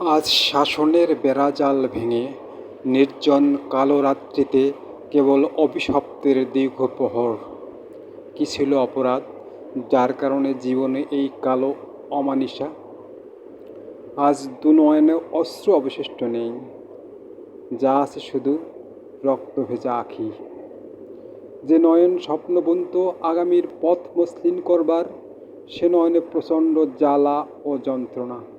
আজ শাসনের বেড়াজাল ভেঙে নির্জন কালো রাত্রিতে কেবল অভিশপ্তের দীর্ঘ প্রহর কী ছিল অপরাধ? যার কারণে জীবনে এই কালো অমানিসা? আজ দু নয়নে অস্ত্র অবশিষ্ট নেই। যা আছে শুধু রক্ত ভেজা আখি। যে নয়ন স্বপ্নবন্ত আগামীর পথ মসৃণ করবার, সে নয়নে প্রচণ্ড জ্বালা ও যন্ত্রণা।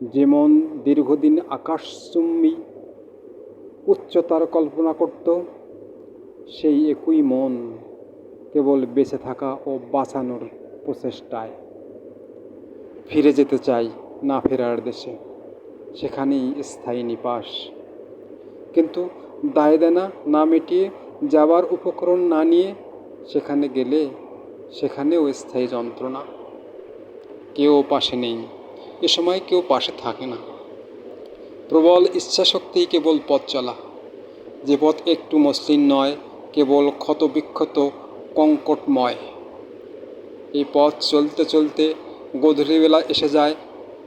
যেমন দীর্ঘদিন আকাশচুম্বী উচ্চতার কল্পনা করত, সেই একই মন কেবল বেঁচে থাকা ও বাঁচানোর প্রচেষ্টায়। ফিরে যেতে চাই না ফেরার দেশে, সেখানেই স্থায়ী নিবাস। কিন্তু দায় দেনা না মিটিয়ে যাবার উপকরণ না নিয়ে সেখানে গেলে সেখানেও স্থায়ী যন্ত্রণা। কেউ পাশে নেই। এ সময় কেউ পাশে থাকে না। প্রবল ইচ্ছাশক্তিই কেবল পথ চলা। যে পথ একটু মসৃণ নয়, কেবল ক্ষত বিক্ষত কঙ্কটময়। এই পথ চলতে চলতে গধূলিবেলা এসে যায়,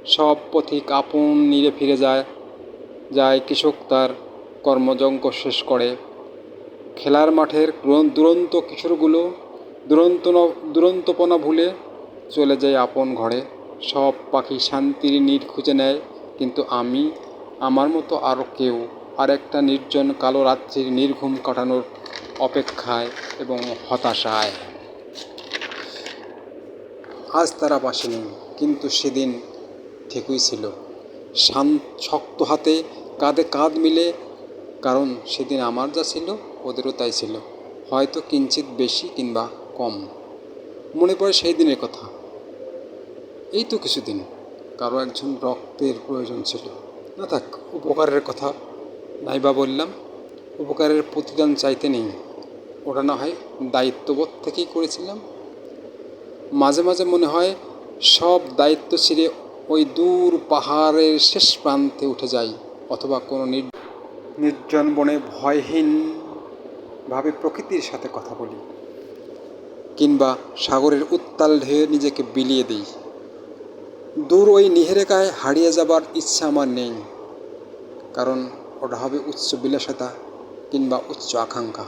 সব পথিক আপন নিরে ফিরে যায় যায় কৃষক তার কর্মযজ্ঞ শেষ করে। খেলার মাঠের দুরন্ত কিশোরগুলো দুরন্ত দুরন্তপনা ভুলে চলে যায় আপন ঘরে। সব পাখি শান্তির নীড় খুঁজে নেয়, কিন্তু আমি, আমার মতো আরও কেউ আর একটা নির্জন কালো রাত্রির নির্ঘুম কাটানোর অপেক্ষায় এবং হতাশায়। আজ তারা নেই কিন্তু সেদিন ঠিকই ছিল। শান, শক্ত হাতে, কাঁধে কাঁধ মিলে, কারণ সেদিন আমার যা ছিল, ওদেরও তাই ছিল। হয়তো কিঞ্চিত বেশি কিংবা কম। মনে পড়ে সেই দিনের কথা। এই তো কিছুদিন। কারও একজন রক্তের প্রয়োজন ছিল। না থাক, উপকারের কথা নাইবা বললাম, উপকারের প্রতিদান চাইতে নেই। ওটা না হয় দায়িত্ববোধ থেকেই করেছিলাম। মাঝে মাঝে মনে হয় সব দায়িত্ব ছিঁড়ে ওই দূর পাহাড়ের শেষ প্রান্তে উঠে যাই, অথবা কোনো নির্জন বনে ভয়হীনভাবে প্রকৃতির সাথে কথা বলি, কিংবা সাগরের উত্তাল ঢেউ নিজেকে বিলিয়ে দিই। দূর ওই নিহেরেকায় হারিয়ে যাবার ইচ্ছা আমার নেই। কারণ ওটা হবে উচ্চ বিলাসতা কিংবা উচ্চ আকাঙ্ক্ষা।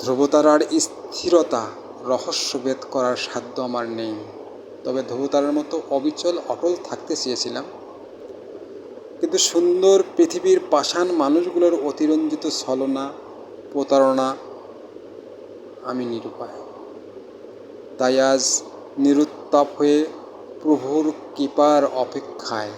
ধ্রুবতারার স্থিরতা রহস্যভেদ করার সাধ্য আমার নেই। তবে ধ্রুবতারার মতো অবিচল, অটল থাকতে চেয়েছিলাম। কিন্তু সুন্দর পৃথিবীর পাষাণ মানুষগুলোর অতিরঞ্জিত ছলনা, প্রতারণা আমি নিরুপায়। তাই আজ নিরুত্তাপ হয়ে প্রভুর কৃপার অপেক্ষায়।